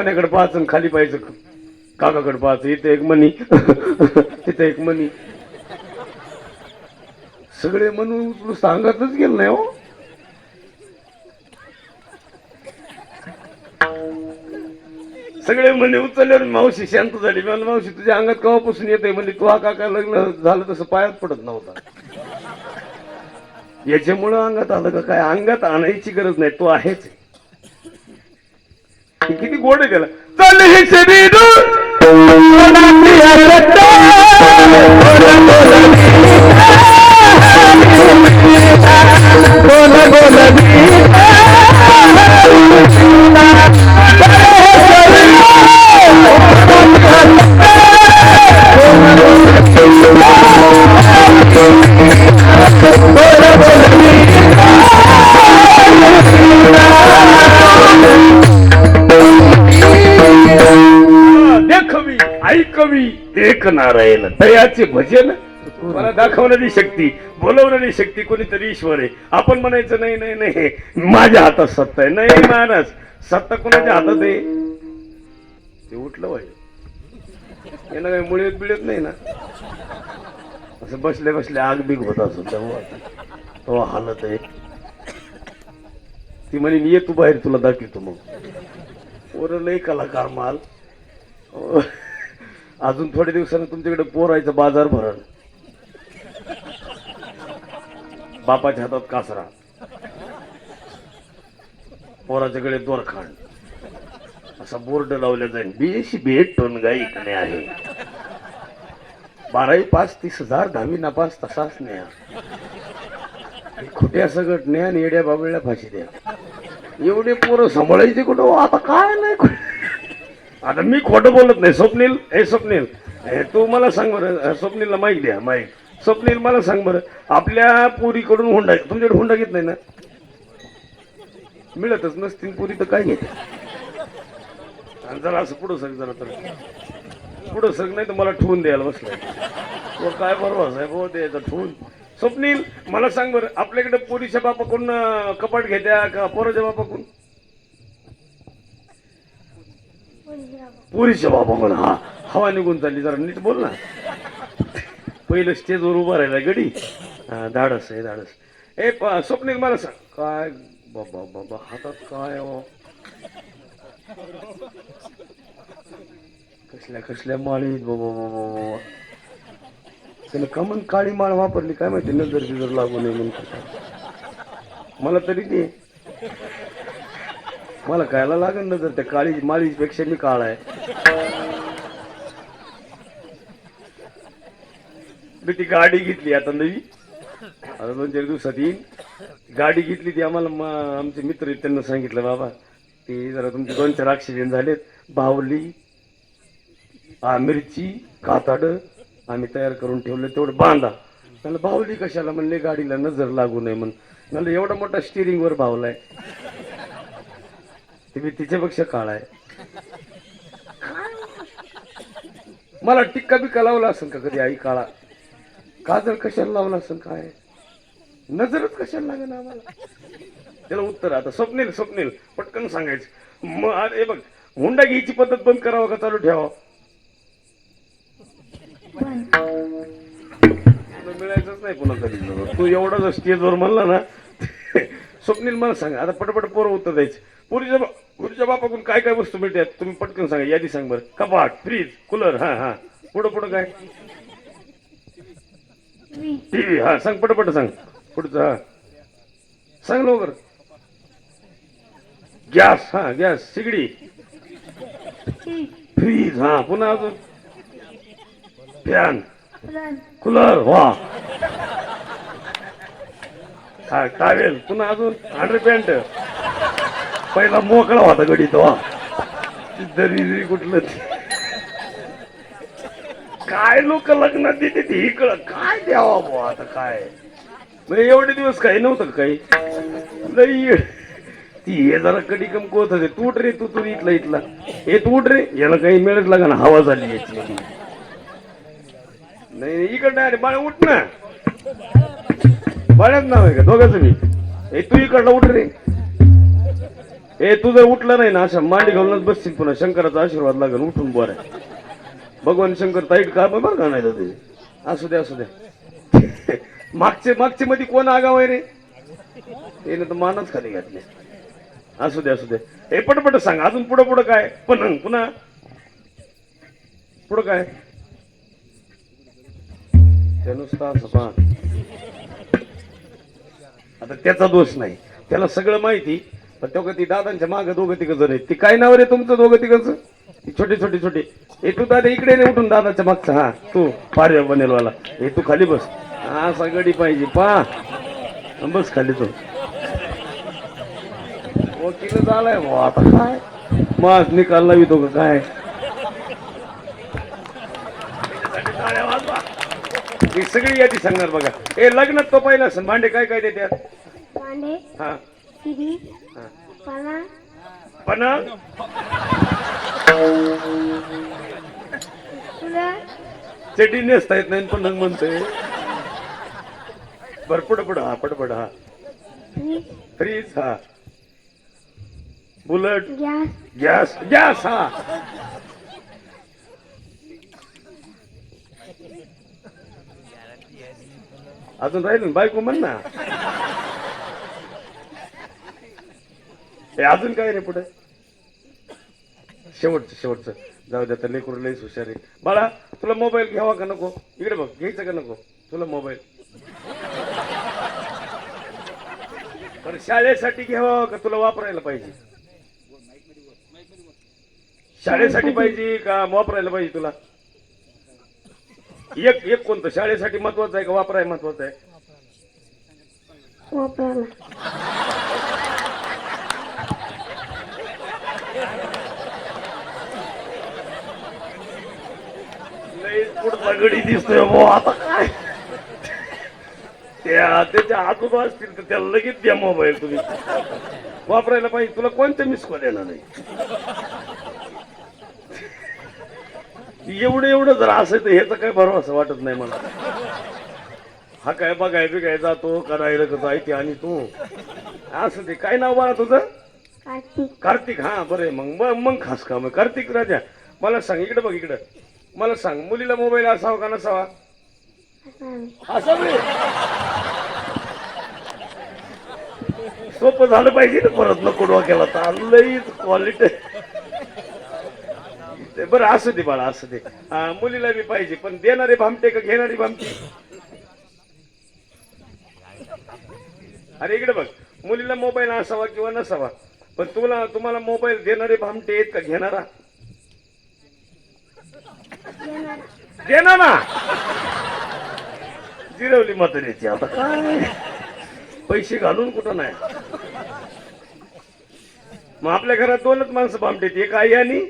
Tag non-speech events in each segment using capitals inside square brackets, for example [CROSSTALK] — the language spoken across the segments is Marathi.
पाण्याकडे पाहायचं आणि खाली पाहायचं. काकाकडे पाहायचं इथे एक मनी तिथे एक मनी सगळे म्हणून उचलून सांगतच गेलं नाही हो. सगळे म्हणे उचलल्यावर मावशी शांत झाली. मी म्हणलं, मावशी तुझ्या अंगात केव्हापासून येते म्हणजे तू हा काका लग्न झालं तसं पायात पडत नव्हता. याच्यामुळं अंगात आलं का काय? अंगात आणायची गरज नाही. तो आहेच. आहे. किती गोड केलं चल चाल हे शरीर कवी एक नारायण दयाचे भजन मला दाखवणारी शक्ती बोलवणारी शक्ती कोणीतरी ईश्वर आहे. आपण म्हणायचं नाही नाही नाही माझ्या हातात सत्ता आहे. नाही मानस सत्ता कोणाच्या हातात आहे? ते उठलं पाहिजे यांना काही मुळेत बिळत नाही ना. असं बसले बसले आग बिग होत असो तेव्हा. तेव्हा हालत आहे. ती म्हणे ये तू बाहेर तुला दाखवतो मग. पोरं लय कलाकार माल. अजून थोड्या दिवसानं तुमच्याकडे पोरायचं बाजार भरण. बापाच्या हातात कासरा. पोराच्याकडे दोरखांड असा बोर्ड लावला जाईल बीएससी बेट टोन इकडे आहे. बारावी पाच तीस हजार दहावी नापास तसाच न्या खोट्या सगट न्या येड्या बाबळ्या फाशी द्या. एवढे पोरं सांभाळायचे कुठं? हो, आता काय नाही आता मी खोटं बोलत नाही. स्वप्नील हे स्वप्नील हे तू मला सांग बरं. स्वप्नीलला माईक द्या माईक. स्वप्नील मला सांग बरं. आपल्या पुरीकडून हुंडा तुमच्याकडे हुंडा घेत नाही ना? मिळतच नसतील पुरी तर काय घेते? आणि जरा असं पुढं सग जरा तर. पुढं सग नाही तर मला ठेवून द्यायला बसलाय. तो काय बरोबर साहेब हो द्यायचा ठेवून. स्वप्नील मला सांग बरं आपल्याकडे पोरीच्या बापाकडून कपाट घेत्या का पोराच्या बापाकडून? पुरीच्या बाबा बापाकडून हा. हवा निघून चालली जरा नीट बोल ना. पहिलं स्टेजवर उभा राहिला गडी. हा, धाडस आहे धाडस. ए प- स्वप्नील मला सांग. काय बाबा बाबा हातात काय हो? कसल्या कसल्या माळी बाबा बाबा बाबा त्यानं कमन काळी माळ वापरली काय माहिती नजर बिजर लागू नये म्हणून. मला तरी ते मला कायला लागेल नजर त्या काळी माळीपेक्षा मी काळा आहे. मी ती गाडी घेतली आता नवी. आता दोन चार दिवसात येईल गाडी घेतली ती आम्हाला आमचे मित्र आहेत त्यांना सांगितलं बाबा ते जरा तुमचे दोन चार ॲक्सिडेंट झालेत. बाहुली मिरची काताड आम्ही तयार करून ठेवलं तेवढं बांधा. त्याला बाहुली कशाला म्हणले गाडीला नजर लागू नये म्हणून. म्हणलं एवढा मोठा स्टिअरिंगवर बावलाय भावलाय ते मी तिच्यापेक्षा काळा आहे. मला टिक्का बिक्का लावला असेल का कधी आई काळा? काजळ कशाला लावला असेल काय? नजरच कशाला लागेल आम्हाला? त्याला उत्तर आता स्वप्नील स्वप्नील पटकन सांगायचं. मग अरे बघ हुंडा घ्यायची पद्धत बंद करावं का चालू ठेवावं? मिळायचंच नाही पुन्हा कधी. तू एवढा जर स्टेजवर म्हणला ना स्वप्नील मला सांगा आता पटपट पोरं उत्तर द्यायचं. पुरीच्या बा- पुरीच्या बापाकडून काय काय वस्तू मिळतात तुम्ही पटकन सांगा यादी सांग बरं. कपाट फ्रीज कूलर हा हा. पुढं पुढं काय? टीव्ही हा सांग पटपट सांग. पुढचं हा. सांग लवकर. गॅस हा गॅस शिगडी फ्रीज हा पुन्हा अजून. फॅन. कूलर वा. हा टावेल पुन्हा अजून. अंडर पॅन्ट पहिला मोकळा होता गडी तो हा. दरी कुठलं काय लोक लग्नात देते ते इकडं? काय द्यावा बुवा आता काय? म्हणजे एवढे दिवस काही नव्हतं काही? लई ती हे जरा कडी कमकवत होते. तूट रे तू तू इथला इथला. हे तू उठ रे. याला काही मिळत लागा ना हवा झाली याची. नाही नाही, इकडं अरे बाळ उठ ना. बाळ्यात नाव आहे का? दोघांचं मी. ए तू इकडला उठ रे. ए तू जर उठला नाही ना अशा मांडी घालूनच बसशील पुन्हा. शंकराचा आशीर्वाद लागेल उठून बरं भगवान शंकर ताईट का बरं का नाही ते? असू दे असू द्या [LAUGHS] मागचे मागचे मध्ये कोण आगाव आहे रे? त्याने तर मानच खाली घातले. असू दे असू द्या हे पटपट सांग अजून पुढं पुढं काय? पण पुन्हा. पुढं काय? ते नुसतं असं आता त्याचा दोष नाही. त्याला सगळं माहिती. पण तो ती दादांच्या मागे दोघं तिघ जण आहेत. ती काय नाव रे तुमचं दोघं तिघच? छोटे छोटे छोटे. हे तू दादा इकडे रे उठून दादाच्या मागचा. हा तू पारे बनेलवाला हे तू खाली बस. हा सगळी पाहिजे. पा. बस खाली तू. वकील झालाय बुवा, आता काय? मग निकाल लावी तो काय? ही सगळी यादी सांगणार बघा. ए लग्नात तो पहिला भांडे काय काय देतात भांडे? हा. हा. पण चटी नेसता येत नाही पण म्हणतोय. बर पुढं हा पड पड हा. फ्रीज हा. बुलेट. गॅस. गॅस गॅस हा. अजून राहील बायको म्हण ना. हे अजून काय रे पुढे? शेवटचं शेवटचं. जाऊ द्या तर लेकरू लईच हुशार आहे. बाळा तुला मोबाईल घ्यावा का नको? इकडे बघ घ्यायचं का नको? तुला मोबाईल पण शाळेसाठी घ्यावा का तुला वापरायला पाहिजे? शाळेसाठी पाहिजे का वापरायला पाहिजे तुला? एक एक कोणतं? शाळेसाठी महत्वाचं आहे का वापराय महत्वाचं आहे? वापरायला लई पुढचा गडी दिसतोय भाऊ आता काय? त्या त्याच्या आजोबा असतील तर त्याला लगेच द्या मोबाईल तुम्ही. वापरायला पाहिजे. तुला कोणतं मिस कॉल येणार नाही? एवढं एवढं जर असेल तर ह्याचं काय भरवसं वाटत नाही मला. हा काय बघाय बिगाय जातो करायला कसं आहे आणि तू. असं ते. काय नाव बाळा तुझं? कार्तिक. कार्तिक. हा बरं मग मग खास काम आहे. कार्तिक राजा. मला सांग इकडे बघ इकडं. मला सांग मुलीला मोबाईल असावा का नसावा? असावे. सोपं झालं पाहिजे ना परत नको डोक्याला तर लईच क्वालिटी बरं असू दे बाळा असू दे. मुलीला बी पाहिजे पण देणारे भामटे का घेणारी भामटे? अरे इकडे बघ मुलीला मोबाईल असावा किंवा नसावा पण तुला तुम्हाला मोबाईल देणारे भामटे आहेत का घेणारा? देणार. ना. जिरवली म्हातारीची आता. काय पैसे घालून कुठं नाही. मग आपल्या घरात दोनच माणसं भामटेत एक आई आणि?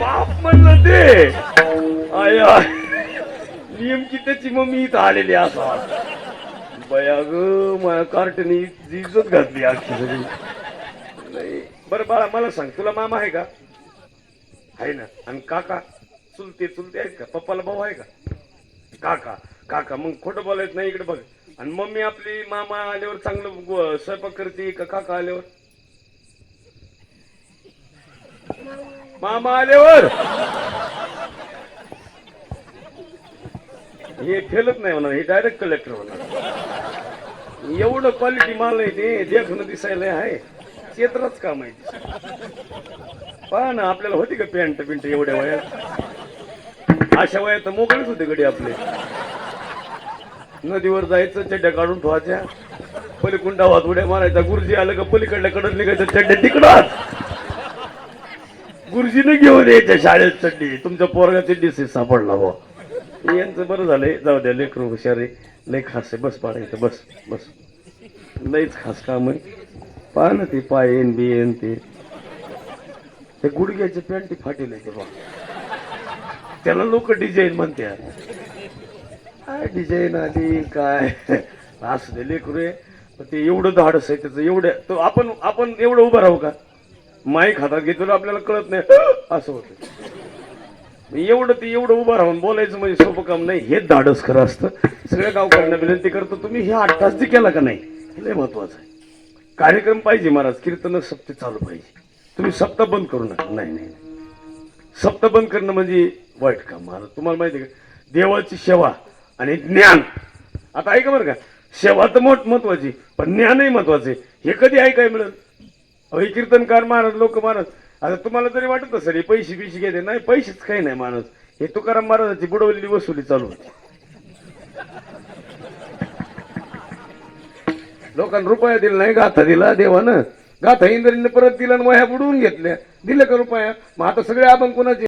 बाप म्हणलं ते. आय नेमकी त्याची मम्मी इथं आलेली असा बया ग माझ्या कार्टनी इज्जत घातली आखी सगळी. बरं बाळा मला सांग तुला मामा आहे का? आहे ना. आणि काका चुलते चुलते आहेत का? पप्पाला भाऊ आहे का? काका काका मग खोटं बोलायचं नाही इकडे बघ. आणि मम्मी आपली मामा आल्यावर चांगलं स्वयंपाक करते का काका आल्यावर? मामा आल्यावर? हे फेलत नाही म्हणा हे डायरेक्ट कलेक्टर होणार एवढं क्वालिटी माल आहे ते देखणं दिसायला आहे. चेत्रच काम आहे. पहा ना आपल्याला होती का पॅन्ट पिंट एवढ्या वयात? अशा वयात तर मोकळेच होते गडी आपले. नदीवर जायचं चड्ड्या काढून ठेवायच्या पलीकुंडा वाहत उड्या मारायचा. गुरुजी आलं का पलीकडल्या कडत निघायचं चड्ड्या तिकडं गुरुजीने घेऊन यायच्या शाळेत चड्डी. तुमच्या पोरगा चड्डी सापडला हो. यांचं बरं झालंय. जाऊ द्या लेकरू हुशार आहे. लय खास आहे. बस पाडायचं बस बस. लईच खास काम आहे. पहा ना ते पायन बियन ते. ते गुडघ्याचे पॅन्टी फाटेल आहे ते बा त्याला लोक डिझाईन म्हणतात. काय डिझाईन आली काय? असं दे लेकरू आहे. पण ते एवढं धाडस आहे त्याचं एवढं तो आपण आपण एवढं उभं राहू का? माईक हातात घेतो आपल्याला कळत नाही. असं होतं. एवढं ते एवढं उभं राहून बोलायचं म्हणजे सोपं काम नाही. हेच धाडस खरं असतं. सगळ्या गावकऱ्यांना विनंती करतो तुम्ही हे आठ तास केला का नाही? हे लय महत्वाचं आहे. कार्यक्रम पाहिजे महाराज. कीर्तन सप्त चालू पाहिजे. तुम्ही सप्त बंद करू नका. नाही नाही नाही. बंद करणं म्हणजे वाईट काम. महाराज तुम्हाला माहिती आहे का? देवाची सेवा आणि ज्ञान. आता ऐका बरं का. सेवा तर मोठ महत्वाची पण ज्ञानही महत्त्वाचे. हे कधी ऐकाय मिळेल? अहो हे कीर्तनकार महाराज लोक महाराज. आता तुम्हाला जरी वाटत असेल हे पैसे बिशे घेते. नाही पैसेच काही नाही महाराज. हे तुकाराम महाराजाची बुडवलेली वसुली चालू होती. लोकांना रुपया दिला नाही गाथा दिला देवानं. गाथा इंद्रीने परत दिला आणि वह्या बुडवून घेतल्या. दिलं का रुपया? मग आता सगळे आपण कोणाचे?